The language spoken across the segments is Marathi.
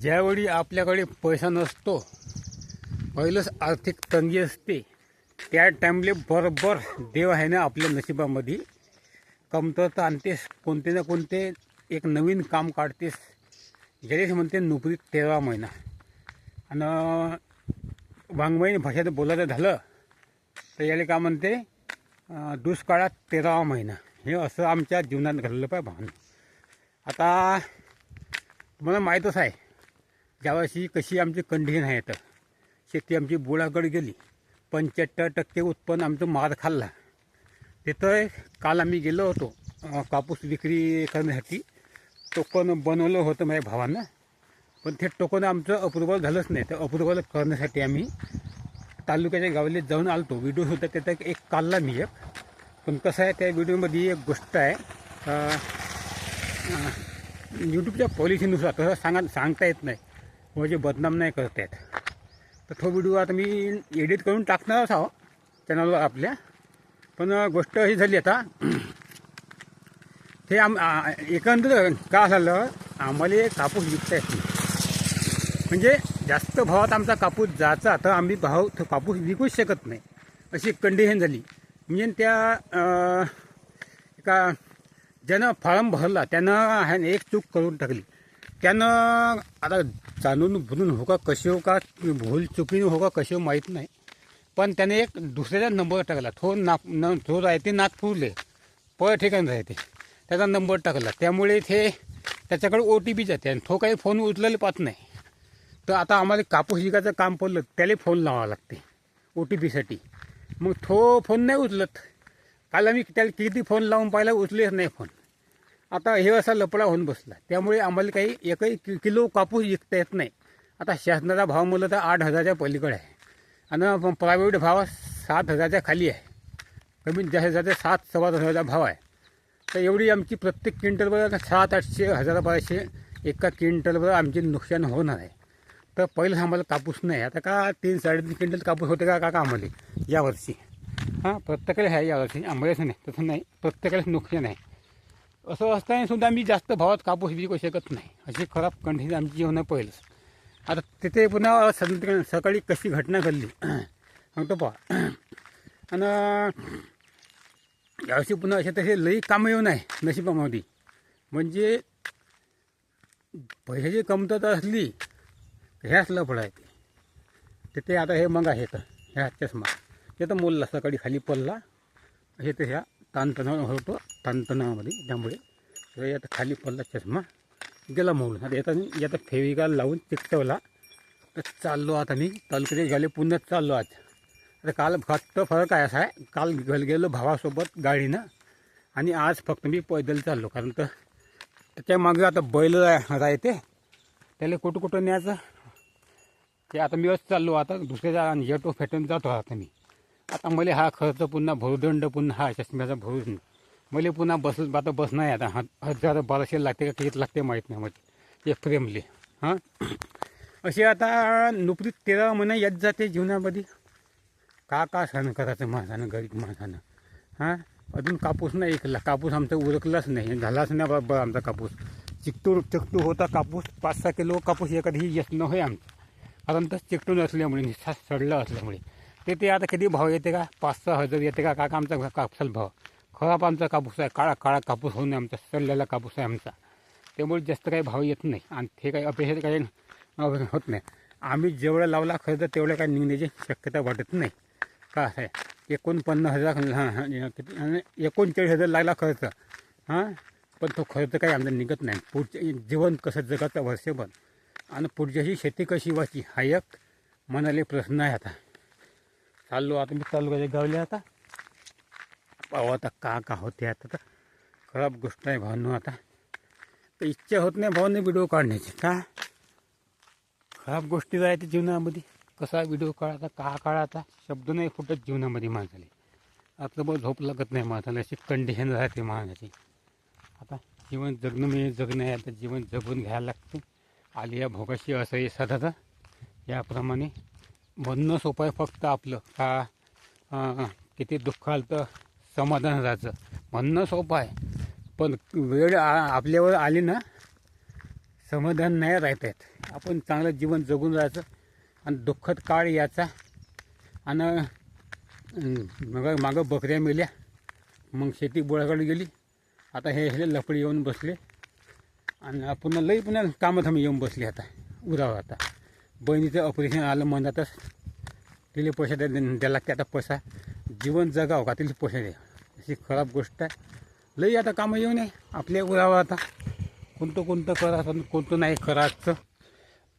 ज्यावेळी आपल्याकडे पैसा नसतो पहिलंच आर्थिक तंगी असते. त्या टाईमले बरोबर देव आहे ना आपल्या नशिबामध्ये. कमतरता आणतेस कोणते ना कोणते एक नवीन काम काढतेस. ज्याला म्हणते नोकरी तेरावा महिना. आणि वाङ्मयीन भाषेत बोलायचं झालं तर याला का म्हणते दुष्काळात तेरावा महिना. हे असं आमच्या जीवनात घडलं पाहिजे भावना आता तुम्हाला माहीतच आहे ज्यावर्षी कशी आमची कंडिशन आहे तर शेती आमची बुळागड गेली. पंच्याहत्तर टक्के उत्पन्न आमचं मार खाल्ला. तिथं काल आम्ही गेलो होतो कापूस विक्री करण्यासाठी. टोकन बनवलं होतं माझ्या भावानं पण ते टोकन आमचं अप्रुव्हल झालंच नाही. तर अप्रुव्हल करण्यासाठी आम्ही तालुक्याच्या गावाला जाऊन आलतो. व्हिडिओ होता त्याचा एक काढला मी एक. पण कसं आहे त्या व्हिडिओमध्ये एक गोष्ट आहे यूट्यूबच्या पॉलिसीनुसार तसं सांगा सांगता येत नाही. म्हणजे बदनाम नाही करत आहेत तर तो व्हिडिओ आता मी एडिट करून टाकणारच आहो चॅनलवर आपल्या. पण गोष्ट ही झाली आता. ते आम एकंदर का झालं? आम्हाला कापूस विकता येत नाही. म्हणजे जास्त भावात आमचा कापूस जायचा तर आम्ही भाव तो कापूस विकूच शकत नाही. अशी कंडिशन झाली. म्हणजे त्या एका ज्यानं फॉर्म भरला त्यानं ह्याने एक चूक करून टाकली. त्यानं आता जाणून बुजून हो का कसे हो का भूल चुकीने हो का कसे हो माहीत नाही. पण त्याने एक दुसऱ्याचा नंबर टाकला. तो नाग न तो राहते नागपूरले. पळ ठिकाण राहते. त्याचा नंबर टाकला. त्यामुळे ते त्याच्याकडे ओ टी पी जाते आणि तो काही फोन उचलायला पाहत नाही. तर आता आम्हाला कापूस विकायचं काम पडलं त्याला फोन लावावा लागते. ओ टी पीसाठी मग तो फोन नाही उचलत. काल आम्ही त्याला किती फोन लावून पाहिला उचलेच नाही फोन. आता हे असा लपडा होऊन बसला. त्यामुळे आम्हाला काही एकही कि किलो कापूस विकता येत नाही. आता शासनाचा भाव म्हणलं तर आठ हजारच्या पलीकडे आहे. आणि प्रायव्हेट भाव सात हजारच्या खाली आहे. कमीत जास्त जाते सात सव्वा दहा हजारचा भाव आहे. तर एवढी आमची प्रत्येक क्विंटलवर सात आठशे हजारापाचशे एका क्विंटलवर आमचे नुकसान होणार आहे. तर पहिलं आम्हाला कापूस नाही. आता का तीन साडेतीन क्विंटल कापूस होते का काका आम्हाला यावर्षी. हां प्रत्येकाला आहे यावर्षी. आंबळ्याचं नाही. तसं नाही. प्रत्येकालाच नुकसान आहे. असं असताना सुद्धा मी जास्त भावात कापूस विकू शकत नाही. अशी खराब कंडिशन आमची होणं पहिलंच. आता तिथे पुन्हा संध्या सकाळी कशी घटना घडली? सांगतो पहा. आणि यावर्षी पुन्हा असे तसे लई कामं येऊन आहे नशिबामध्ये. म्हणजे पैशाची कमतरता असली ह्याच लफड आहे ते तिथे आता हे मग आहे तर ह्या चष्मा ते तर मोलला सकाळी खाली पडला. हे तर ह्या ताणतणाव होतो. ताणतणावामध्ये. त्यामुळे सगळं आता खाली पडला चष्मा. गेला मोडून. आता येता मी आता फेविकाल लावून चिकटवला. तर चाललो आता मी. तालुक्यात गेले पुन्हा चाललो आज. आता काल फक्त फरक आहे असा आहे. काल गेल गेलो भावासोबत गाडीनं. आणि आज फक्त मी पैदल चाललो. कारण तर त्याच्यामागे आता बैल राहते. त्याला कुठं कुठं न्यायचं? ते आता मी चाललो. आता दुसऱ्याच्या येटो फेटून जातो आता मी. आता मला हा खर्च पुन्हा भरुदंड पुन्हा हा चष्म्याचा भरून मला पुन्हा बस आता बस नाही आता. हा हजार बाराशे लागते का किती लागते माहीत नाही म्हणजे एक प्रेमले हां? असे आता नोकरीत तेरा महिना येत जाते जीवनामध्ये. का का सहन करायचं माणसानं गरीब माणसानं. हां? अजून कापूस नाही ऐकला कापूस आमचा उरकलाच नाही. झालाच नाही बाबा आमचा कापूस. चिकटू चिकटू होता कापूस. पाच सहा किलो कापूस एखादी येत न होय आमचं. कारण तर चिकटून असल्यामुळे निसा सडलं असल्यामुळे. ते ते आता किती भाव येते का? पाच सहा हजार येते का? काका आमचा कापसाल भाव. खराब आमचा कापूस आहे काळा काळा कापूस होऊन आमचा सडलेला कापूस आहे आमचा. त्यामुळे जास्त काही भाव येत नाही आणि ते काही अपेक्षा काही होत नाही. आम्ही जेवढा लावला खर्च तेवढं काही निघण्याची शक्यता वाटत नाही. का असं आहे? एकोणपन्नास हजार हां हां किती आणि एकोणचाळीस हजार लागला खर्च हां? पण तो खर्च काही आमचा निघत नाही. पुढचे जीवन कसं जगाचं वर्षभर. आणि पुढच्याशी शेती कशी व्हायची हा एक मनाले प्रश्न आहे आता. चाललो आता मी तालुक्याच्या गावले आता. पाहू आता का का होते आता तर खराब गोष्ट आहे भावनो आता. तर इच्छा होत नाही भावने व्हिडिओ काढण्याची. का? खराब गोष्टी राहते जीवनामध्ये. कसा व्हिडिओ काढायचा का काढायचा शब्द नाही फुटत जीवनामध्ये माणसाला. आता बघ झोप लागत नाही माणसाला अशी कंडिशन राहते माणसाची. आता जीवन जगणं म्हणजे जगणं आहे आता जीवन जगून घ्यायला लागते. आली या भोगाशी असं हे सदाचा याप्रमाणे म्हणणं सोपं आहे फक्त आपलं. का? किती दुःख आलं तर समाधान राहायचं म्हणणं सोपं आहे. पण वेळ आ- आपल्यावर आली ना समाधान नाही राहत आहेत आपण चांगलं जीवन जगून राहायचं आणि दुःखद काळ याचा आणि मग मागं बकऱ्या मेल्या. मग शेती बुळाकडे गेली. आता हे हे लफडी येऊन बसले. आणि पुन्हा लई पुन्हा कामं थांबी येऊन बसले आता उरावर आता. बहिणीचं ऑपरेशन आलं म्हणतातच. तिला पैसे द्या द्यायला लागते आता पैसा. जीवन जगाव का तिला पैसे द्या. ही खराब गोष्ट आहे. लई आता कामं येऊ नये आपल्या उरावर आता कोणतं कोणतं करायचं आणि कोणतं नाही करायचं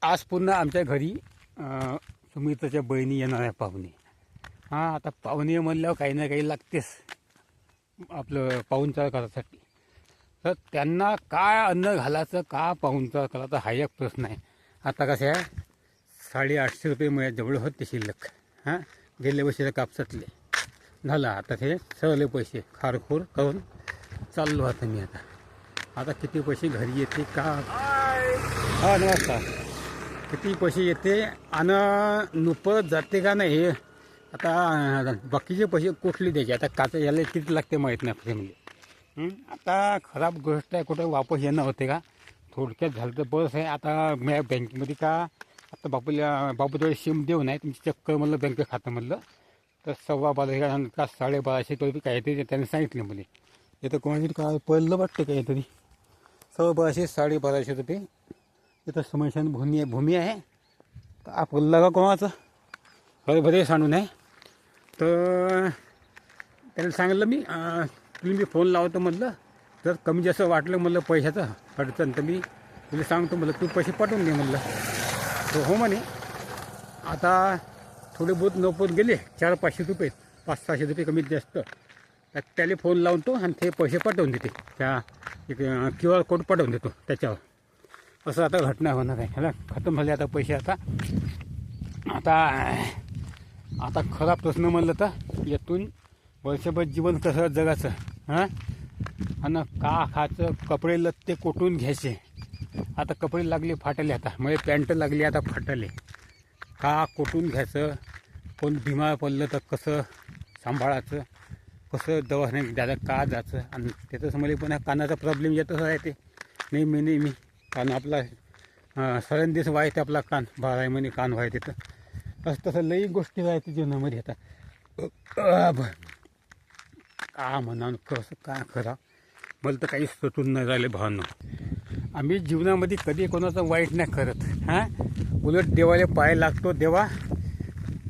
आज पुन्हा आमच्या घरी सुमित्राच्या बहिणी येणार आहे पाहुणे. हां आता पाहुणे म्हणल्यावर काही ना काही लागतेच. आपलं पाहुणचार करायसाठी. तर त्यांना काय अन्न घालायचं का पाहुणचार करायचा हा एक प्रश्न आहे. आता कसं आहे साडेआठशे रुपये मिळत जवळ होते शिल्लक. हां गेल्या वर्षीला कापसातले. झालं आता ते सगळे पैसे खारखोर करून चाललो आता मी आता. आता किती पैसे घरी येते का? हा नमस्कार. किती पैसे येते आणि नुपत जाते का नाही हे आता बाकीचे पैसे कुठले द्यायचे? आता काचं याला किती लागते माहीत नाही फ्रीमध्ये म्हणजे आता खराब गोष्ट आहे कुठे वापस येणं होते का? थोडक्यात झालं तर बस आहे. आता मी बँकेमध्ये का आता बापूला बापूजवळ शिम देऊ नाही तुमची चक्कर म्हणलं बँके खातं म्हणलं. तर सव्वा बाराशे का का साडेबाराशे रुपये काहीतरी त्यांनी सांगितलं मला इथं कोणाची काय पडलं वाटतं काहीतरी. सव्वा बाराशे साडेबाराशे रुपये. इथं समशान भूमी आहे भूमी आहे. तर आपलं का कोणाचं? हरभरे सांडून आहे तर त्याला सांगितलं मी तुम्ही मी फोन लावतो म्हटलं. जर कमी जास्त वाटलं म्हणलं पैशाचं अडचण तर मी तुला सांगतो म्हटलं तू पैसे पाठवून दे म्हणलं तर हो म्हणे. आता थोडे बहुत नपत गेले चार पाचशे रुपये पाच सहाशे रुपये कमीत जास्त. तर त्याला फोन तो आणि ते पैसे पाठवून देते. त्या एक क्यू आर कोड पाठवून देतो त्याच्यावर. असं आता घटना होणार आहे. ह्याला खतम झाले आता पैसे आता. आता आता खरा प्रश्न म्हणलं तर यातून वर्षभर जीवन कसं जगाचं हां? आणि का खायचं कपडे लत्ते कोटून घ्यायचे? आता कपडे लागले फाटले आता. म्हणजे पॅन्ट लागली आता फाटले. का कोटून घ्यायचं? कोण बिमार पडलं तर कसं सांभाळायचं? कसं दवाखान्यात द्यायचं का जायचं? आणि त्याचं समजले पण कानाचा प्रॉब्लेम येतच आहे ते. नेहमी नेहमी. कान आपला अं, सरंदेश व्हायचे आपला कान. बारा महिने कान व्हायचे तर तसं तसं लई गोष्टी राहते जीवनामध्ये येतात का म्हणा कसं काय करा? मला तर काही सुचून नाही राहिले भावनं. आम्ही जीवनामध्ये कधी कोणाचं वाईट नाही करत. हां? उलट देवाला पाय लागतो. देवा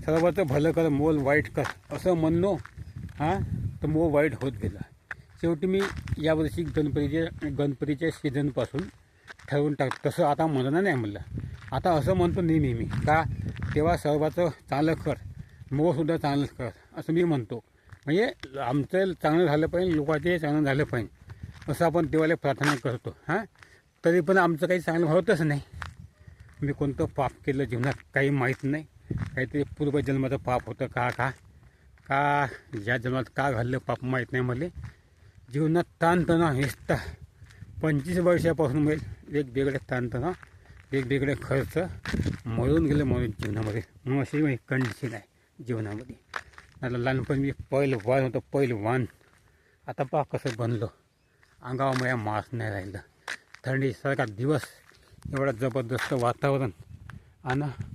सर्वाचं भलं कर मोल वाईट कर असं म्हणणं हां तर मोल वाईट होत गेला. शेवटी मी यावर्षी गणपतीच्या गणपतीच्या सीझनपासून ठरवून टाक तसं आता म्हणणं नाही म्हणलं. आता असं म्हणतो नेहमी मी का तेव्हा सर्वाचं चांगलं कर मोसुद्धा चांगलं कर असं मी म्हणतो. म्हणजे आमचं चांगलं झालं पाहिजे लोकांचे चांगलं झालं पाहिजे असं आपण देवाला प्रार्थना करतो हां. तरी पण आमचं काही चांगलं होतच नाही. मी कोणतं पाप केलं जीवनात काही माहीत नाही. काहीतरी पूर्वजन्माचं पाप होतं का का का या जन्मात का घडलं पाप माहीत नाही मला. जीवनात ताणतणाव हेचता पंचवीस वर्षापासून मी वेगवेगळे ताणतणाव वेगवेगळे खर्च मरून गेले म्हणून जीवनामध्ये. मग अशी माझी कंडिशन आहे जीवनामध्ये. आता लहानपणी मी पहिलं होतो होतं पहिलं आता पहा कसं बनलो. अंगावर माझ्या मास नाही राहिलं. थंडीसारखा दिवस एवढा जबरदस्त वातावरण. आणि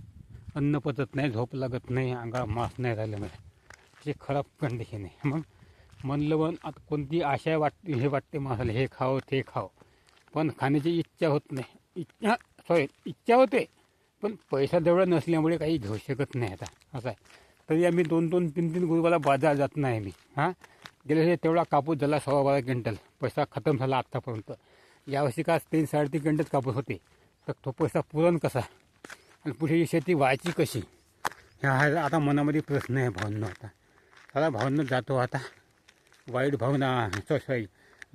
अन्न पचत नाही झोप लागत नाही अंगावर मास नाही राहिलं मला खराब कंडिशन आहे. मग म्हणलं पण आता कोणती आशा वाटते हे वाटते मासाला हे खावं ते खावं पण खाण्याची इच्छा होत नाही. इच्छा सॉरी इच्छा होते पण पैसा तेवढा नसल्यामुळे काही घेऊ शकत नाही आता. असं आहे. तरी आम्ही दोन दोन तीन तीन गुरुवाला बाजार जात नाही मी हां? गेल्या तेवढा कापूस झाला सव्वा बारा क्विंटल. पैसा खतम झाला आत्तापर्यंत. यावर्षी का तीन साडेतीन क्विंटल कापूस होते. तर तो पैसा पुरण कसा? पुढे ही शेती व्हायची कशी? ह्या आता मनामध्ये प्रश्न आहे भावना आता. त्याला भावना जातो आता. वाईट भावना सॉरी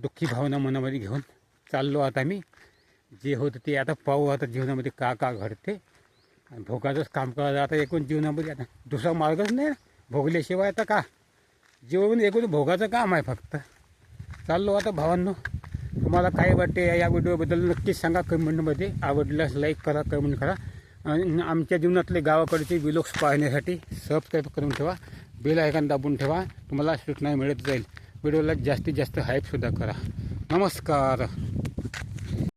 दुःखी भावना मनामध्ये घेऊन चाललो आता मी. जे होतं ते आता पाहू आता जीवनामध्ये का का घडते. आणि भोगाचंच काम करायचं आता एकूण जीवनामध्ये आता दुसरा मार्गच नाही भोगल्याशिवाय आता का? जीवन एकूण भोगाचं काम आहे फक्त. चाललो आता भावांनो. तुम्हाला काय वाटते या व्हिडिओबद्दल नक्कीच सांगा. कमेंटमध्ये आवडल्यास लाईक करा कमेंट करा. आमच्या जीवनातले गावाकडचे विलोक्स पाहण्यासाठी सबस्क्राईब करून ठेवा बेल आयकॉन दाबून ठेवा तुम्हाला सूचना मिळत जाईल. व्हिडिओला जास्तीत जास्त हाईपसुद्धा करा. नमस्कार.